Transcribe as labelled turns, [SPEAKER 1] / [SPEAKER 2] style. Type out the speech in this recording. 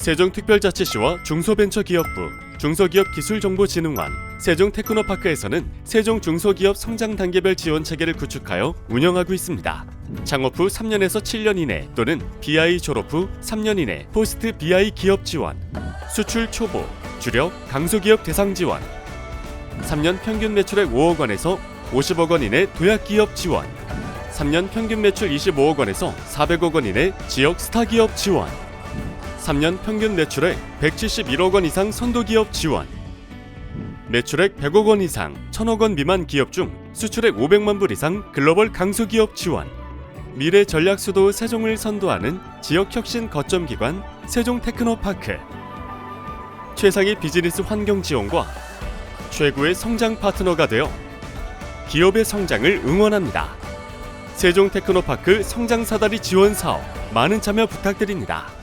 [SPEAKER 1] 세종특별자치시와 중소벤처기업부, 중소기업기술정보진흥원, 세종테크노파크에서는 세종 중소기업 성장 단계별 지원 체계를 구축하여 운영하고 있습니다. 창업 후 3년에서 7년 이내 또는 BI 졸업 후 3년 이내 포스트 BI 기업 지원, 수출 초보, 주력 강소기업 대상 지원, 3년 평균 매출액 5억 원에서 50억 원 이내 도약 기업 지원, 3년 평균 매출 25억 원에서 400억 원 이내 지역 스타 기업 지원, 3년 평균 매출액 171억 원 이상 선도 기업 지원, 매출액 100억 원 이상 1000억 원 미만 기업 중 수출액 500만 불 이상 글로벌 강소 기업 지원, 미래 전략 수도 세종을 선도하는 지역 혁신 거점 기관 세종 테크노파크, 최상의 비즈니스 환경 지원과 최고의 성장 파트너가 되어 기업의 성장을 응원합니다. 세종 테크노파크 성장 사다리 지원 사업 많은 참여 부탁드립니다.